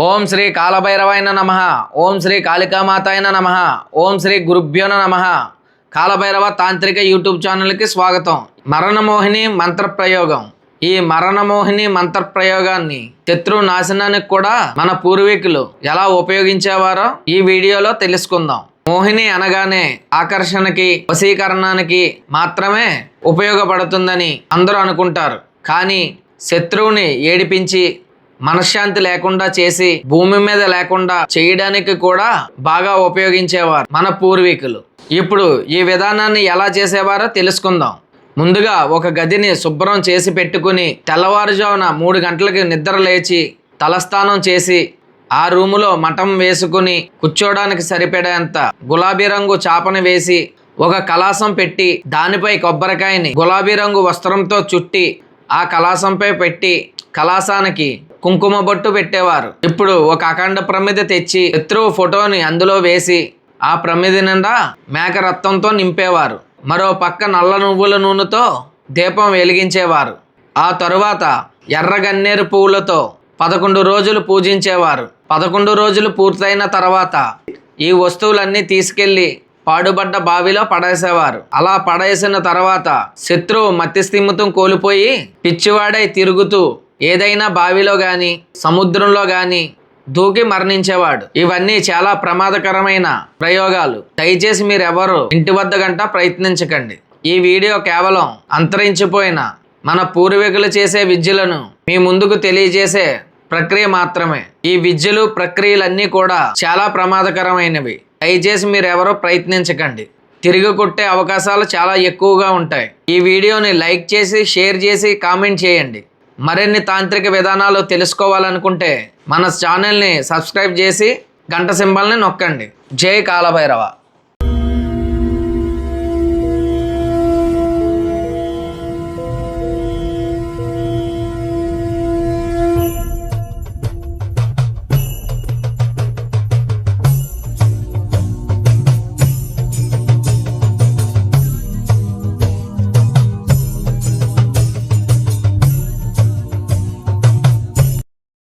ఓం శ్రీ కాలభైరవాయన నమ. ఓం శ్రీ కాళికామాతాయన నమ. ఓం శ్రీ గురుభ్యోన నమ. కాలభైరవ తాంత్రిక యూట్యూబ్ ఛానల్కి స్వాగతం. మరణమోహిని మంత్ర ప్రయోగం ఈ మరణమోహిని మంత్ర ప్రయోగాన్ని శత్రు నాశనానికి కూడా మన పూర్వీకులు ఎలా ఉపయోగించేవారో ఈ వీడియోలో తెలుసుకుందాం. మోహిని అనగానే ఆకర్షణకి వశీకరణానికి మాత్రమే ఉపయోగపడుతుందని అందరూ అనుకుంటారు. కానీ శత్రువుని ఏడిపించి మనశ్శాంతి లేకుండా చేసి భూమి మీద లేకుండా చేయడానికి కూడా బాగా ఉపయోగించేవారు మన పూర్వీకులు. ఇప్పుడు ఈ విధానాన్ని ఎలా చేసేవారో తెలుసుకుందాం. ముందుగా ఒక గదిని శుభ్రం చేసి పెట్టుకుని తెల్లవారుజామున మూడు గంటలకి నిద్ర లేచి తలస్నానం చేసి ఆ రూములో మఠం వేసుకుని కూర్చోడానికి సరిపడేంత గులాబీ రంగు చాపను వేసి ఒక కలాసం పెట్టి దానిపై కొబ్బరికాయని గులాబీ రంగు వస్త్రంతో చుట్టి ఆ కలాసంపై పెట్టి కలాసానికి కుంకుమ బొట్టు పెట్టేవారు. ఇప్పుడు ఒక అఖండ ప్రమిద తెచ్చి శత్రువు ఫోటోని అందులో వేసి ఆ ప్రమిద నిండా మేక రక్తంతో నింపేవారు. మరో పక్క నల్ల నువ్వుల నూనెతో దీపం వెలిగించేవారు. ఆ తరువాత ఎర్ర గన్నేరు పువ్వులతో పదకొండు రోజులు పూజించేవారు. పదకొండు రోజులు పూర్తయిన తర్వాత ఈ వస్తువులన్నీ తీసుకెళ్ళి పాడుబడ్డ బావిలో పడేసేవారు. అలా పడేసిన తర్వాత శత్రువు మత్తిస్థిమితం కోల్పోయి పిచ్చివాడై తిరుగుతూ ఏదైనా బావిలో గాని సముద్రంలో గాని దూకి మరణించేవాడు. ఇవన్నీ చాలా ప్రమాదకరమైన ప్రయోగాలు. దయచేసి మీరెవరు ఇంటి వద్ద గంట ప్రయత్నించకండి. ఈ వీడియో కేవలం అంతరించిపోయిన మన పూర్వీకులు చేసే విద్యలను మీ ముందుకు తెలియజేసే ప్రక్రియ మాత్రమే. ఈ విద్యలు ప్రక్రియలన్నీ కూడా చాలా ప్రమాదకరమైనవి. దయచేసి మీరు ప్రయత్నించకండి. తిరిగి కొట్టే అవకాశాలు చాలా ఎక్కువగా ఉంటాయి. ఈ వీడియోని లైక్ చేసి షేర్ చేసి కామెంట్ చేయండి. మరిన్ని తాంత్రిక విధానాలు తెలుసుకోవాలనుకుంటే మన ఛానల్ని సబ్స్క్రైబ్ చేసి గంట సింబల్ని నొక్కండి. జై కాలభైరవ.